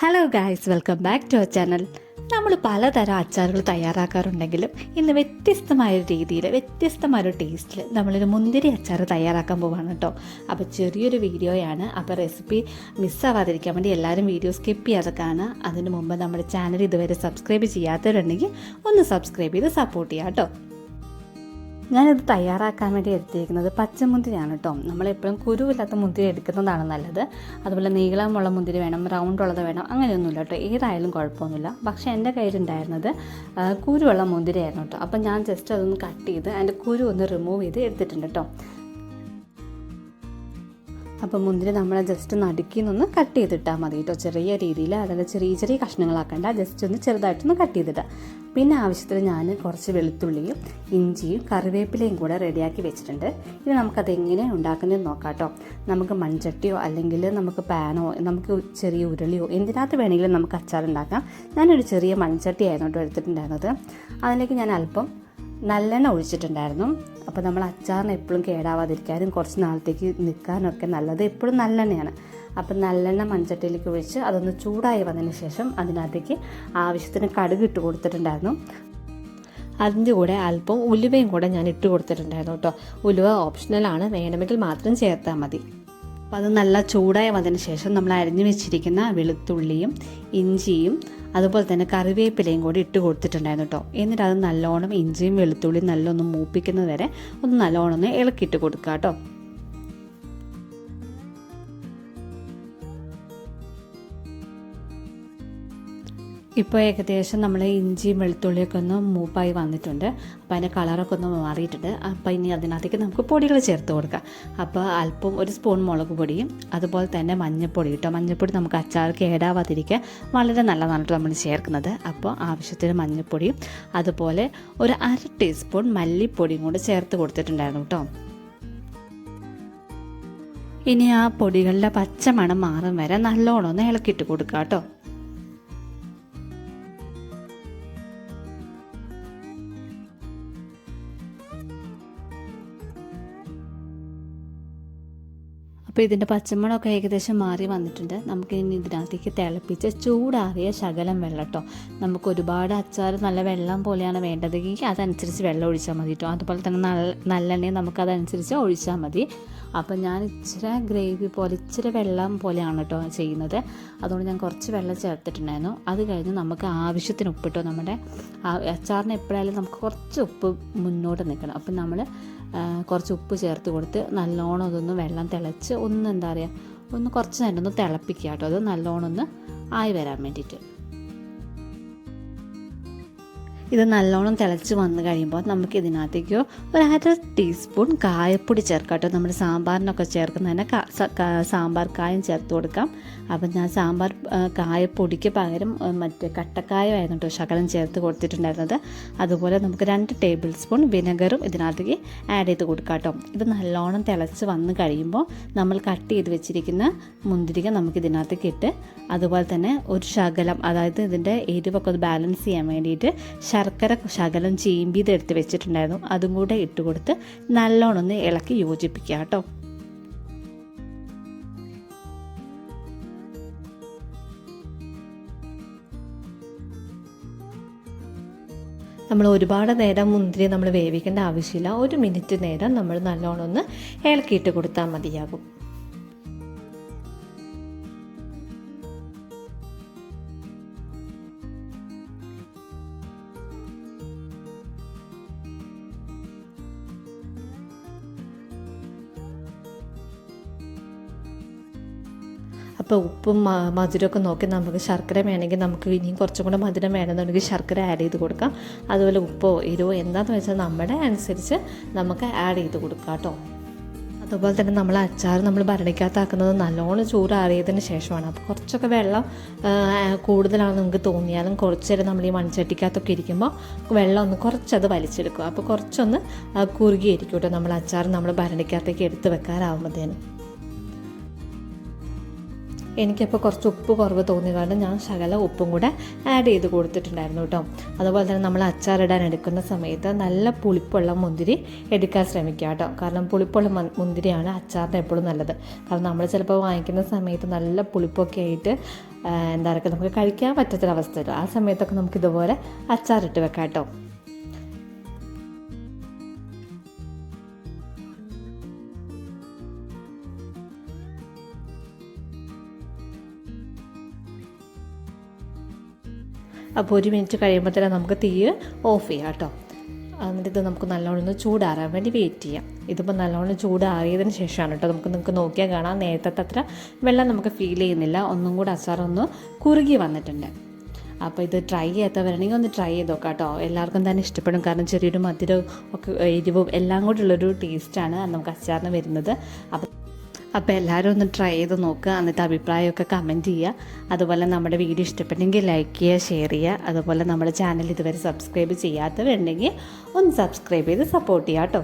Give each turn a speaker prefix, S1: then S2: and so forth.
S1: Hello guys welcome back to our channel നമ്മൾ പലതരം അച്ചാറുകൾ തയ്യാറാക്കാറുണ്ടെങ്കിലും ഇന്ന് വ്യത്യസ്തമായ രീതിയിൽ വ്യത്യസ്തമായ ഒരു ടേസ്റ്റിൽ നമ്മളൊരു മുന്തിരി അച്ചാർ തയ്യാറാക്കാൻ പോവാണ് കേട്ടോ അപ്പോൾ ചെറിയൊരു വീഡിയോയാണ്. അപ്പോൾ റെസിപ്പി മിസ്സാവാതിരിക്കാൻ വേണ്ടി എല്ലാവരും വീഡിയോ സ്കിപ്പ് ചെയ്യാതെ കാണുക. അതിന് മുമ്പ് നമ്മുടെ ചാനൽ ഇതുവരെ സബ്സ്ക്രൈബ് ചെയ്യാത്തവരുണ്ടെങ്കിൽ ഒന്ന് സബ്സ്ക്രൈബ് ചെയ്ത് സപ്പോർട്ട് ചെയ്യാം കേട്ടോ ഞാനിത് തയ്യാറാക്കാൻ വേണ്ടി എടുത്തിരിക്കുന്നത് പച്ചമുന്തിരിയാണ് കേട്ടോ. നമ്മളെപ്പോഴും കുരുവില്ലാത്ത മുന്തിരി എടുക്കുന്നതാണ് നല്ലത്. അതുപോലെ നീളമുള്ള മുന്തിരി വേണം റൗണ്ട് ഉള്ളത് വേണം അങ്ങനെയൊന്നുമില്ല കേട്ടോ. ഏതായാലും കുഴപ്പമൊന്നുമില്ല. പക്ഷേ എന്റെ കയ്യിലുണ്ടായിരുന്നത് കുരുവുള്ള മുന്തിരിയായിരുന്നു കേട്ടോ. അപ്പം ഞാൻ ജസ്റ്റ് അതൊന്ന് കട്ട് ചെയ്ത് അതിന്റെ കുരു ഒന്ന് റിമൂവ് ചെയ്ത് എടുത്തിട്ടുണ്ട് കേട്ടോ. അപ്പോൾ മുന്തിരി നമ്മൾ ജസ്റ്റ് നടുക്കിൽ നിന്ന് കട്ട് ചെയ്തിട്ടാൽ മതി കേട്ടോ ചെറിയ രീതിയിൽ അതായത് ചെറിയ ചെറിയ കഷ്ണങ്ങളാക്കണ്ട. ജസ്റ്റ് ഒന്ന് ചെറുതായിട്ടൊന്ന് കട്ട് ചെയ്തിട്ടാൽ പിന്നെ ആവശ്യത്തിന് ഞാൻ കുറച്ച് വെളുത്തുള്ളിയും ഇഞ്ചിയും കറിവേപ്പിലയും കൂടെ റെഡിയാക്കി വെച്ചിട്ടുണ്ട്. ഇനി നമുക്കത് എങ്ങനെ ഉണ്ടാക്കുന്നതെന്ന് നോക്കാം കേട്ടോ നമുക്ക് മൺചട്ടിയോ അല്ലെങ്കിൽ നമുക്ക് പാനോ നമുക്ക് ചെറിയ ഉരുളിയോ എന്തിനകത്ത് വേണമെങ്കിലും നമുക്ക് അച്ചാർ ഉണ്ടാക്കാം ഞാനൊരു ചെറിയ മൺചട്ടിയായിരുന്നു കേട്ടോ എടുത്തിട്ടുണ്ടായിരുന്നത്. അതിലേക്ക് ഞാൻ അല്പം നല്ലെണ്ണ ഒഴിച്ചിട്ടുണ്ടായിരുന്നു. അപ്പോൾ നമ്മൾ അച്ചാറിന് എപ്പോഴും കേടാവാതിരിക്കാനും കുറച്ച് നാളത്തേക്ക് നിൽക്കാനൊക്കെ നല്ലത് എപ്പോഴും നല്ലെണ്ണയാണ്. അപ്പം നല്ലെണ്ണ മൺചട്ടിയിലേക്ക് ഒഴിച്ച് അതൊന്ന് ചൂടായി വന്നതിന് ശേഷം അതിനകത്തേക്ക് ആവശ്യത്തിന് കടുക് ഇട്ട് കൊടുത്തിട്ടുണ്ടായിരുന്നു. അതിന്റെ കൂടെ അല്പം ഉലുവയും കൂടെ ഞാൻ ഇട്ട് കൊടുത്തിട്ടുണ്ടായിരുന്നു കേട്ടോ. ഉലുവ ഓപ്ഷണലാണ് വേണമെങ്കിൽ മാത്രം ചേർത്താൽ മതി. അപ്പോൾ അത് നല്ല ചൂടായി വന്നതിന് ശേഷം നമ്മൾ അരിഞ്ഞു വെച്ചിരിക്കുന്ന വെളുത്തുള്ളിയും ഇഞ്ചിയും അതുപോലെ തന്നെ കറിവേപ്പിലയും കൂടി ഇട്ട് കൊടുത്തിട്ടുണ്ടായിരുന്നു കേട്ടോ എന്നിട്ട് അത് നല്ലോണം ഇഞ്ചിയും വെളുത്തുള്ളിയും നല്ലൊന്ന് മൂപ്പിക്കുന്നത് വരെ ഒന്ന് നല്ലോണം ഒന്ന് ഇളക്കിയിട്ട് കൊടുക്കുക കേട്ടോ ഇപ്പോൾ ഏകദേശം നമ്മൾ ഇഞ്ചിയും വെളുത്തുള്ളിയൊക്കെ ഒന്ന് മൂപ്പായി വന്നിട്ടുണ്ട്. അപ്പോൾ അതിന്റെ കളറൊക്കെ ഒന്ന് മാറിയിട്ടുണ്ട്. അപ്പോൾ ഇനി അതിനകത്തേക്ക് നമുക്ക് പൊടികൾ ചേർത്ത് കൊടുക്കാം. അപ്പോൾ അല്പം ഒരു സ്പൂൺ മുളക് പൊടിയും അതുപോലെ തന്നെ മഞ്ഞൾപ്പൊടി കേട്ടോ മഞ്ഞൾപ്പൊടി നമുക്ക് അച്ചാർ കേടാവാതിരിക്കാൻ വളരെ നല്ലതാണ് നമ്മൾ ചേർക്കുന്നത്. അപ്പോൾ ആവശ്യത്തിന് മഞ്ഞൾപ്പൊടിയും അതുപോലെ ഒരു അര ടീസ്പൂൺ മല്ലിപ്പൊടിയും കൂടെ ചേർത്ത് കൊടുത്തിട്ടുണ്ടായിരുന്നു കേട്ടോ. ഇനി ആ പൊടികളുടെ പച്ച മണം മാറും വരെ നല്ലോണം ഒന്ന് ഇളക്കിയിട്ട് കൊടുക്കുക കേട്ടോ. അപ്പോൾ ഇതിന്റെ പച്ചമുളകൊക്കെ ഏകദേശം മാറി വന്നിട്ടുണ്ട്. നമുക്ക് ഇനി ഇതിനകത്തേക്ക് തിളപ്പിച്ച് ചൂടാറിയ ശകലം വെള്ളം കേട്ടോ നമുക്ക് ഒരുപാട് അച്ചാർ നല്ല വെള്ളം പോലെയാണ് വേണ്ടതെങ്കിൽ അതനുസരിച്ച് വെള്ളം ഒഴിച്ചാൽ മതി കേട്ടോ അതുപോലെ തന്നെ നല്ല നല്ലെണ്ണയും നമുക്ക് അതനുസരിച്ച് ഒഴിച്ചാൽ മതി. അപ്പോൾ ഞാൻ ഇച്ചിരി ഗ്രേവി പോലെ ഇച്ചിരി വെള്ളം പോലെയാണ് കേട്ടോ ചെയ്യുന്നത്. അതുകൊണ്ട് ഞാൻ കുറച്ച് വെള്ളം ചേർത്തിട്ടുണ്ടായിരുന്നു. അത് കഴിഞ്ഞ് നമുക്ക് ആവശ്യത്തിന് ഉപ്പിട്ടോ നമ്മുടെ അച്ചാറിന് എപ്പോഴായാലും നമുക്ക് കുറച്ച് ഉപ്പ് മുന്നോട്ട് നിൽക്കണം. അപ്പം നമ്മൾ കുറച്ച് ഉപ്പ് ചേർത്ത് കൊടുത്ത് നല്ലോണം അതൊന്ന് വെള്ളം തിളച്ച് ഒന്ന് എന്താ പറയുക ഒന്ന് കുറച്ച് നേരം ഒന്ന് തിളപ്പിക്കുക കേട്ടോ. അത് നല്ലോണം ഒന്ന് ആയി വരാൻ വേണ്ടിയിട്ട്. ഇത് നല്ലോണം തിളച്ച് വന്നു കഴിയുമ്പോൾ നമുക്ക് ഇതിനകത്തേക്ക് ഒരു അര ടീസ്പൂൺ കായപ്പൊടി ചേർക്കാം കേട്ടോ. നമ്മൾ സാമ്പാറിനൊക്കെ ചേർക്കുന്നതിന് സാമ്പാർ കായം ചേർത്ത് കൊടുക്കാം. അപ്പം ഞാൻ സാമ്പാർ കായപ്പൊടിക്ക് പകരം മറ്റേ കട്ടക്കായമായിരുന്നു കേട്ടോ ശകലം ചേർത്ത് കൊടുത്തിട്ടുണ്ടായിരുന്നത്. അതുപോലെ നമുക്ക് രണ്ട് ടേബിൾ സ്പൂൺ വിനെഗറും ഇതിനകത്തേക്ക് ആഡ് ചെയ്ത് കൊടുക്കാം കേട്ടോ. ഇത് നല്ലോണം തിളച്ച് വന്ന് കഴിയുമ്പോൾ നമ്മൾ കട്ട് ചെയ്ത് വെച്ചിരിക്കുന്ന മുന്തിരിക നമുക്ക് ഇതിനകത്തേക്ക് ഇട്ട് അതുപോലെ തന്നെ ഒരു ശകലം അതായത് ഇതിന്റെ എരിവൊക്കെ ഒന്ന് ബാലൻസ് ചെയ്യാൻ വേണ്ടിയിട്ട് ശർക്കര ശകലം ചീമ്പിയത് എടുത്ത് വെച്ചിട്ടുണ്ടായിരുന്നു. അതും കൂടെ ഇട്ട് കൊടുത്ത് നല്ലോണം ഒന്ന് ഇളക്കി യോജിപ്പിക്കുക കേട്ടോ. നമ്മൾ ഒരുപാട് നേരം മുന്തിരി നമ്മൾ വേവിക്കേണ്ട ആവശ്യമില്ല. ഒരു മിനിറ്റ് നേരം നമ്മൾ നല്ലോണം ഒന്ന് ഇളക്കിയിട്ട് കൊടുത്താൽ മതിയാകും. അപ്പോൾ ഉപ്പും മധുരമൊക്കെ നോക്കി നമുക്ക് ശർക്കര വേണമെങ്കിൽ നമുക്ക് ഇനിയും കുറച്ചും കൂടെ മധുരം വേണമെന്നുണ്ടെങ്കിൽ ശർക്കര ആഡ് ചെയ്ത് കൊടുക്കാം. അതുപോലെ ഉപ്പോ എരിവോ എന്താണെന്ന് വെച്ചാൽ നമ്മുടെ അനുസരിച്ച് നമുക്ക് ആഡ് ചെയ്ത് കൊടുക്കാം കേട്ടോ. അതുപോലെ തന്നെ നമ്മൾ അച്ചാർ നമ്മൾ ഭരണിക്കകത്താക്കുന്നത് നല്ലോണം ചൂടാറിയതിന് ശേഷമാണ്. അപ്പോൾ കുറച്ചൊക്കെ വെള്ളം കൂടുതലാണെന്ന് നമുക്ക് തോന്നിയാലും കുറച്ച് നേരം നമ്മൾ ഈ മൺചട്ടിക്കകത്തൊക്കെ ഇരിക്കുമ്പോൾ വെള്ളം ഒന്ന് കുറച്ചത് വലിച്ചെടുക്കും അപ്പോൾ കുറച്ചൊന്ന് കുറുകിയിരിക്കും കേട്ടോ നമ്മൾ അച്ചാർ നമ്മൾ ഭരണിക്കകത്തേക്ക് എടുത്ത് വെക്കാറാവുമ്പോഴത്തേനും
S2: എനിക്കപ്പോൾ കുറച്ച് ഉപ്പ് കുറവ് തോന്നി കാരണം ഞാൻ ശകല ഉപ്പും കൂടെ ആഡ് ചെയ്ത് കൊടുത്തിട്ടുണ്ടായിരുന്നു കേട്ടോ. അതുപോലെ തന്നെ നമ്മൾ അച്ചാറിടാൻ എടുക്കുന്ന സമയത്ത് നല്ല പുളിപ്പുള്ള മുന്തിരി എടുക്കാൻ ശ്രമിക്കുക കേട്ടോ. കാരണം പുളിപ്പുള്ള മുന്തിരിയാണ് അച്ചാറിന് എപ്പോഴും നല്ലത്. കാരണം നമ്മൾ ചിലപ്പോൾ വാങ്ങിക്കുന്ന സമയത്ത് നല്ല പുളിപ്പൊക്കെ ആയിട്ട് എന്താ പറയുക നമുക്ക് കഴിക്കാൻ പറ്റാത്തൊരവസ്ഥ വരും ആ സമയത്തൊക്കെ നമുക്ക് ഇതുപോലെ അച്ചാറിട്ട് വെക്കാം കേട്ടോ. അപ്പോൾ ഒരു മിനിറ്റ് കഴിയുമ്പോൾ തന്നെ നമുക്ക് തീ ഓഫ് ചെയ്യാം കേട്ടോ. എന്നിട്ട് ഇത് നമുക്ക് നല്ലോണം ഒന്ന് ചൂടാറാൻ വേണ്ടി വെയിറ്റ് ചെയ്യാം. ഇതിപ്പോൾ നല്ലോണം ചൂടാറിയതിന് ശേഷമാണ് കേട്ടോ. നമുക്ക് നിങ്ങൾക്ക് നോക്കിയാൽ കാണാം. നേരത്തെ അത്ര വെള്ളം നമുക്ക് ഫീൽ ചെയ്യുന്നില്ല. ഒന്നും കൂടെ അച്ചാറൊന്ന് കുറുകി വന്നിട്ടുണ്ട്. അപ്പോൾ ഇത് ട്രൈ ചെയ്യാത്തവരാണെങ്കിൽ ഒന്ന് ട്രൈ ചെയ്ത് നോക്കാം കേട്ടോ. എല്ലാവർക്കും തന്നെ ഇഷ്ടപ്പെടും. കാരണം ചെറിയൊരു മധുരവും ഒക്കെ എരിവും എല്ലാം കൂടെ ഉള്ളൊരു ടേസ്റ്റാണ് നമുക്ക് അച്ചാറിന് വരുന്നത്. അപ്പോൾ അപ്പോൾ എല്ലാവരും ഒന്ന് ട്രൈ ചെയ്ത് നോക്കുക എന്നിട്ട് അഭിപ്രായമൊക്കെ കമന്റ് ചെയ്യുക. അതുപോലെ നമ്മുടെ വീഡിയോ ഇഷ്ടപ്പെട്ടെങ്കിൽ ലൈക്ക് ചെയ്യുക ഷെയർ ചെയ്യുക. അതുപോലെ നമ്മുടെ ചാനൽ ഇതുവരെ സബ്സ്ക്രൈബ് ചെയ്യാത്തവരുണ്ടെങ്കിൽ ഒന്ന് സബ്സ്ക്രൈബ് ചെയ്ത് സപ്പോർട്ട് ചെയ്യാം കേട്ടോ.